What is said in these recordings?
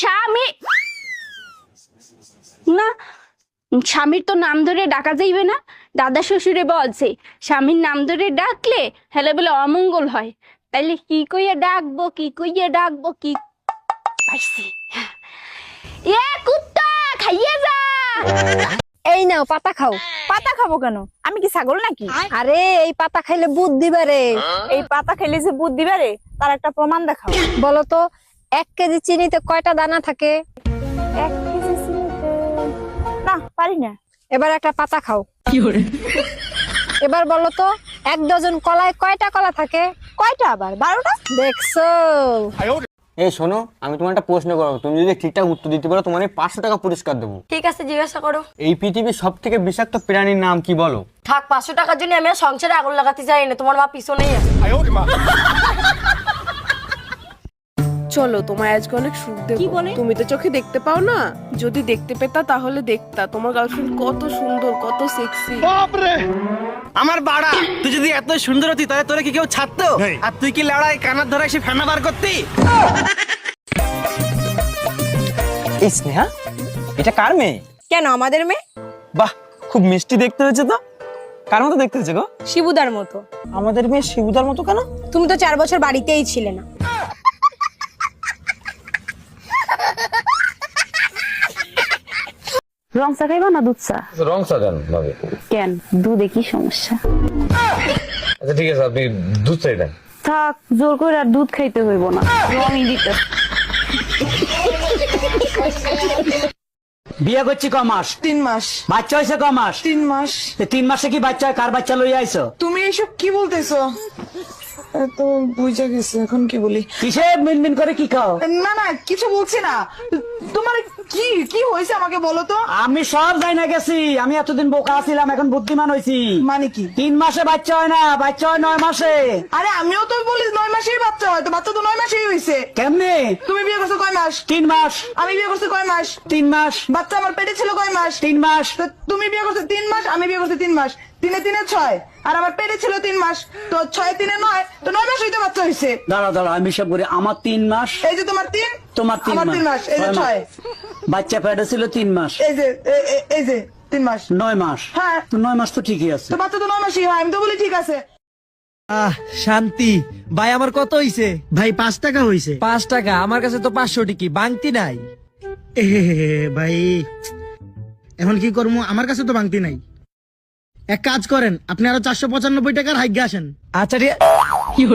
স্বামী। না স্বামীর তো নাম ধরে ডাকা যাইবে না। দাদা শ্বশুরে বলছে স্বামীর নাম ধরে ডাকলে হেলে বলে অমঙ্গল হয়। তাইলে কি কইয়া ডাকবো কি কইয়া ডাকবো কি পাইছি। এ কুত্তা খাইয়ে যা। এই নাও পাতা খাও। পাতা খাব কেন? আমি কি ছাগল নাকি? আরে এই পাতা খাইলে বুদ্ধি বাড়ে। এই পাতা খেলে যে বুদ্ধি বাড়ে তার একটা প্রমাণ দেখাও। বলো তো এক কেজি চিনিতে কয়টা দানা থাকে? এক কেজি চিনিতে না পারি না। এবার একটা পাতা খাও। এবার বলো তো এক ডজন কলায় কয়টা কলা থাকে? কয়টা আবার? বারোটা? দেখছ? এই শোনো আমি তোমার একটা প্রশ্ন করব। তুমি যদি ঠিকঠাক উত্তর দিতে পারো তোমার পাঁচশো টাকা পুরস্কার দেবো। ঠিক আছে জিজ্ঞাসা করো। এই পৃথিবীর সব থেকে বিষাক্ত প্রাণীর নাম কি বলো? থাক পাঁচশো টাকার জন্য আমি সংসারে আগুন লাগাতে চাই না তোমার মা পিছনেই আছে। চলো তোমায় আজকে অনেক সুখ দেবো। তুমি তো চোখে দেখতে পাও না? যদি দেখতে পেতা তাহলে দেখতা। তোমার গার্লফ্রেন্ড কত সুন্দর কত সেক্সি আমার বাড়া তুই যদি এত সুন্দর হতি তাহলে তোরা কি কেউ ছাড়তো? আর তুই কি লড়াই কানার ধরে এসে ফেনা বার করতি? এই স্নেহা এটা কার মেয়ে? কেন আমাদের মেয়ে? বাহ খুব মিষ্টি দেখতে হয়েছে তো। কার মতো দেখতে হয়েছে গো? শিবুদার মতো। আমাদের মেয়ে শিবুদার মতো কেন? তুমি তো চার বছর বাড়িতেই ছিলে না। রং চা খাইবা না দুধ চা? রং চা দেন ভাবে। কেন? দুধে কি সমস্যা? আচ্ছা ঠিক আছে আপনি দুধ চাই দেন। থাক জোর করে আর দুধ খাইতে হইব না। রঙই দিতে। বিয়ে করছি ক মাস? তিন মাস। বাচ্চা হয়েছে ক মাস? তিন মাস। তিন মাসে কি বাচ্চা কার বাচ্চা লইয়া আইছো? তুমি এইসব কি বলতেছো? তো বুঝে গেছে এখন কি বলি? কিসে মিনমিন করে কি খাও না না কিছু বলছি না। কি কি হয়েছে আমাকে বলো তো? আমি সব যাই না গেছি। আমি এতদিন বোকা ছিলাম এখন বুদ্ধিমান হয়েছি। মানে কি? তিন মাসে বাচ্চা হয় না বাচ্চা হয় নয় মাসে। আরে আমিও তো বলি নয় মাসেই বাচ্চা হয় তো বাচ্চা তো নয় মাসেই হয়েছে। কেমনে? তুমি বিয়ে করছ কয় মাস? তিন মাস। আমি বিয়ে করছি কয় মাস? তিন মাস। বাচ্চা আমার পেটে ছিল কয় মাস? তিন মাস। তুমি বিয়ে করছ তিন মাস আমি বিয়ে করছি তিন মাস। তিনে তিনে ছয় আর আমার পেটে ছিল তিন মাস। তো ছয় তিনে নয় তো নয় মাস হইতে বাচ্চা হয়েছে দাঁড়া দাঁড়া আমি সব করি আমার তিন মাস এই যে তোমার তিন তোমার তিন আমার তিন মাস এই যে ছয় বাচ্চা পেটে ছিল তিন মাস। এই যে এই যে তিন মাস। নয় মাস। হ্যাঁ। তো নয় মাস তো ঠিকই আছে। তো বাচ্চা তো নয় মাসই হয় আমি তো বলি ঠিক আছে। আহ শান্তি। ভাই আমার কত হইছে? ভাই পাঁচ টাকা হইছে। পাঁচ টাকা আমার কাছে তো পাঁচশো টিকি বাংতি নাই। এ ভাই। এখন কি করব? আমার কাছে তো বাংতি নাই। এক কাজ করেন আপনি আরও চারশো পঁচানব্বই টাকার হাইগে আসেন। আচ্ছা ঠিক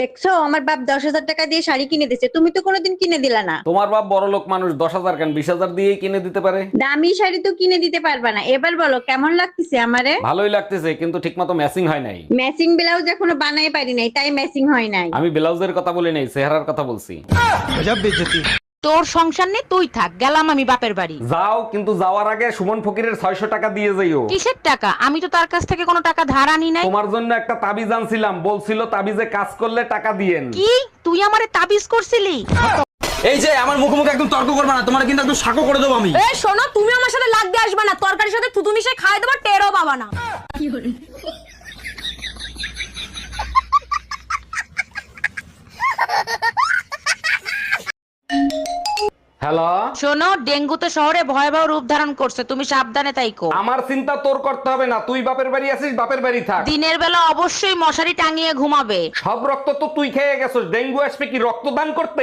দেখছ আমার বাপ দশ হাজার টাকা দিয়ে শাড়ি কিনে দিছে। তুমি তো কোনোদিন কিনে দিলা না। তোমার বাপ বড় লোক মানুষ দশ হাজার কেন? বিশ হাজার দিয়েই কিনে দিতে পারে। দামি শাড়ি তো কিনে দিতে পারবা না। এবার বলো কেমন লাগতেছে আমারে? ভালোই লাগতেছে কিন্তু ঠিকমতো ম্যাচিং হয় নাই। ম্যাচিং ব্লাউজ এখনও বানাই পারি নাই তাই ম্যাচিং হয় নাই। আমি ব্লাউজের কথা বলি নাই চেহারার কথা বলছি। তোর সংসার নেই তুই থাক গেলাম আমি বাপের বাড়ি। যাও কিন্তু যাওয়ার আগে সুমন ফকিরের ছয়শো টাকা দিয়ে যাইও কিসের টাকা? আমি তো তার কাছ থেকে কোনো টাকা ধার আনি নাই। তোমার জন্য একটা তাবিজ আনছিলাম বলছিল তাবিজে কাজ করলে টাকা দিয়েন। কি? তুই আমারে তাবিজ করছিলি? এই যে আমার মুখোমুখি একদম তর্ক করবে না তোমার কিন্তু একদম সাকো করে দেবো আমি। এ শোনো তুমি আমার সাথে লাগতে আসবে না তরকারির সাথে থুতু মিশে খাই দেবো টেরও পাবা না। হ্যালো? শোনো ডেঙ্গু তো শহরে ভয়াবহ রূপ ধারণ করছে তুমি সাবধানে তাইকো আমার চিন্তা তোর করতে হবে না তুই বাপের বাড়ি আছিস বাপের বাড়ি থাক। দিনের বেলা অবশ্যই মশারি টাঙিয়ে ঘুমাবে। সব রক্ত তো তুই খেয়ে গেছিস ডেঙ্গু আসবে কি রক্তদান করতে?